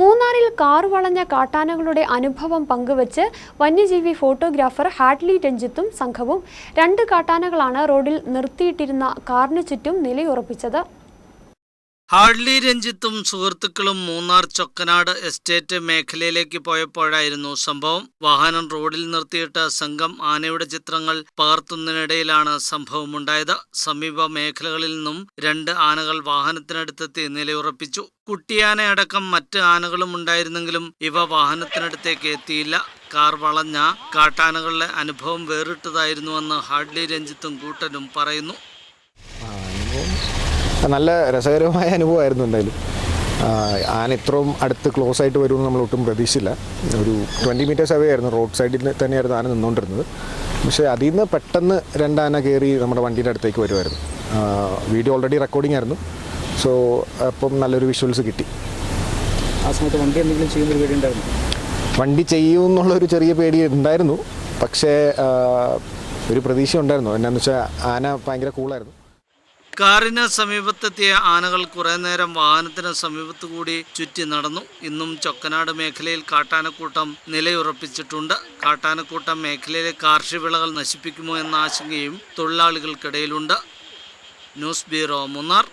മൂന്നാറിൽ കാർ വളഞ്ഞ കാട്ടാനകളുടെ അനുഭവം പങ്കുവച്ച് വന്യജീവി ഫോട്ടോഗ്രാഫർ ഹാഡ്ലി രഞ്ജിത്തും സംഘവും രണ്ട് കാട്ടാനകളാണ് റോഡിൽ നിർത്തിയിട്ടിരുന്ന കാറിന് ചുറ്റും നിലയുറപ്പിച്ചത്. ഹാർഡ്ലി രഞ്ജിത്തും സുഹൃത്തുക്കളും മൂന്നാർ ചൊക്കനാട് എസ്റ്റേറ്റ് മേഖലയിലേക്ക് പോയപ്പോഴായിരുന്നു സംഭവം. വാഹനം റോഡിൽ നിർത്തിയിട്ട് സംഘം ആനയുടെ ചിത്രങ്ങൾ പകർത്തുന്നതിനിടയിലാണ് സംഭവമുണ്ടായത്. സമീപ മേഖലകളിൽ നിന്നും രണ്ട് ആനകൾ വാഹനത്തിനടുത്തെത്തി നിലയുറപ്പിച്ചു. കുട്ടിയാനയടക്കം മറ്റ് ആനകളും ഉണ്ടായിരുന്നെങ്കിലും ഇവ വാഹനത്തിനടുത്തേക്ക് എത്തിയില്ല. കാർ വളഞ്ഞ കാട്ടാനകളുടെ അനുഭവം വേറിട്ടതായിരുന്നുവെന്ന് ഹാർഡ്ലി രഞ്ജിത്തും കൂട്ടനും പറയുന്നു. നല്ല രസകരമായ അനുഭവമായിരുന്നു എന്തായാലും. ആന ഇത്രയും അടുത്ത് ക്ലോസ് ആയിട്ട് വരുമെന്ന് നമ്മൾ ഒട്ടും പ്രതീക്ഷിച്ചില്ല. ഒരു ട്വന്റി മീറ്റേഴ്സ് അവേ ആയിരുന്നു. റോഡ് സൈഡിൽ തന്നെയായിരുന്നു ആന നിന്നുകൊണ്ടിരുന്നത്. പക്ഷേ അതിൽ നിന്ന് പെട്ടെന്ന് രണ്ടാന കയറി നമ്മുടെ വണ്ടിയുടെ അടുത്തേക്ക് വരുമായിരുന്നു. വീഡിയോ ഓൾറെഡി റെക്കോർഡിംഗ് ആയിരുന്നു. സോ അപ്പം നല്ലൊരു വിഷ്വൽസ് കിട്ടി. ആ സമയത്ത് വണ്ടി എന്തെങ്കിലും ചെയ്യുന്നൊരു പേടി ഉണ്ടായിരുന്നു? വണ്ടി ചെയ്യുമെന്നുള്ളൊരു ചെറിയ പേടി ഉണ്ടായിരുന്നു. പക്ഷേ ഒരു പ്രതീക്ഷ ഉണ്ടായിരുന്നു. എന്നാന്ന് വെച്ചാൽ ആന ഭയങ്കര കൂളായിരുന്നു കാറിന് സമീപത്തെത്തിയ ആനകൾ കുറേ നേരം വാഹനത്തിന് സമീപത്തു കൂടി ചുറ്റി നടന്നു. ഇന്നും ചൊക്കനാട് മേഖലയിൽ കാട്ടാനക്കൂട്ടം നിലയുറപ്പിച്ചിട്ടുണ്ട്. കാട്ടാനക്കൂട്ടം മേഖലയിലെ കാർഷിക വിളകൾ നശിപ്പിക്കുമോ എന്ന ആശങ്കയും തൊഴിലാളികൾക്കിടയിലുണ്ട്. News bureau Munnar.